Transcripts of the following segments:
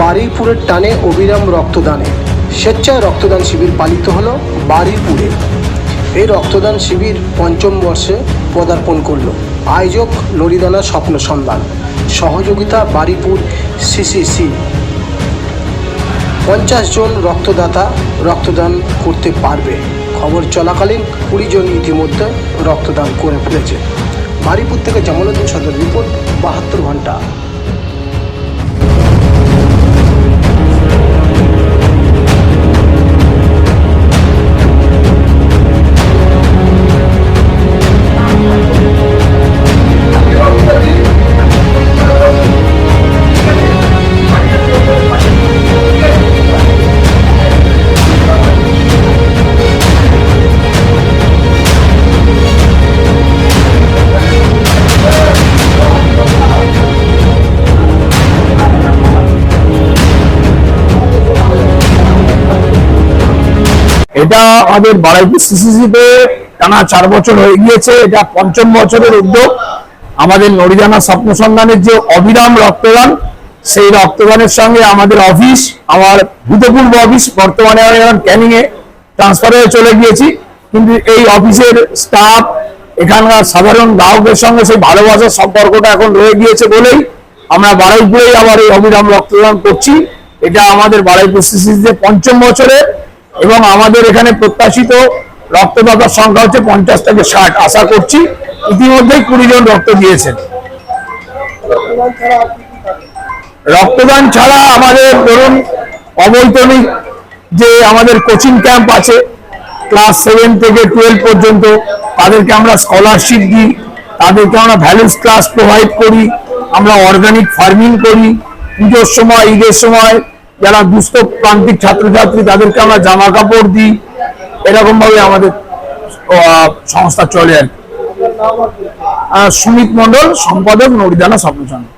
বারুইপুরের টানে অবিরাম রক্তদানে। স্বেচ্ছায় রক্তদান শিবির পালিত হলো বারুইপুরে এই রক্তদান শিবির পঞ্চম বর্ষে পদার্পণ করল। আয়োজক লরিদানা স্বপ্ন সন্ধান। সহযোগিতা বারুইপুর সিসিসি পঞ্চাশ জন রক্তদাতা রক্তদান করতে পারবে। খবর চলাকালীন কুড়ি জন ইতিমধ্যে রক্তদান করে ফেলেছে। বারিপুর থেকে জামালউদ্দিন সদর রিপোর্ট, বাহাত্তর ঘণ্টা। এটা আমাদের বারাইপুর সিসিসিতে টানা চার বছর হয়ে গিয়েছে। এটা পঞ্চম বছরের উদ্যোগ। আমাদের নরিজানা স্বপ্ন সন্ধানের যে অবিরাম রক্তদান, সেই রক্তদানের সঙ্গে আমাদের অফিস, আমার ভূতপূর্ব অফিস, বর্তমানে ক্যানিং এ ট্রান্সফার হয়ে চলে গিয়েছি। কিন্তু এই অফিসের স্টাফ এখানকার সাধারণ গ্রাহকের সঙ্গে সেই ভালোবাসার সম্পর্কটা এখন রয়ে গিয়েছে বলেই আমরা বারাইপুরেই আবার এই অবিরাম রক্তদান করছি। এটা আমাদের বারাইপুর সিসিসিতে পঞ্চম বছরের এবং আমাদের এখানে প্রত্যাশিত রক্তদাতার সংখ্যা হচ্ছে পঞ্চাশ থেকে ষাট। আশা করছি ইতিমধ্যেই কুড়ি জন রক্ত দিয়েছেন। রক্তদান ছাড়া আমাদের ধরুন অবৈতনিক যে আমাদের কোচিং ক্যাম্প আছে, ক্লাস সেভেন থেকে টুয়েলভ পর্যন্ত তাদেরকে আমরা স্কলারশিপ দিই, তাদেরকে আমরা ভ্যালুস ক্লাস প্রোভাইড করি, আমরা অর্গানিক ফার্মিং করি। পুজোর সময়, ঈদের সময় যারা দুস্থ প্রান্তিক ছাত্রছাত্রী, তাদেরকে আমরা জামা কাপড় দিই এরকম ভাবে আমাদের সংস্থা চলে আর কি। সুমিত মন্ডল সম্পাদক নরিদানা Swapnachandra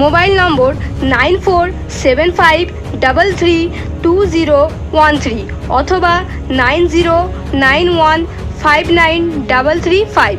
Mobile number nine four seven five double three two zero one three অথবা nine zero nine one five nine double three five.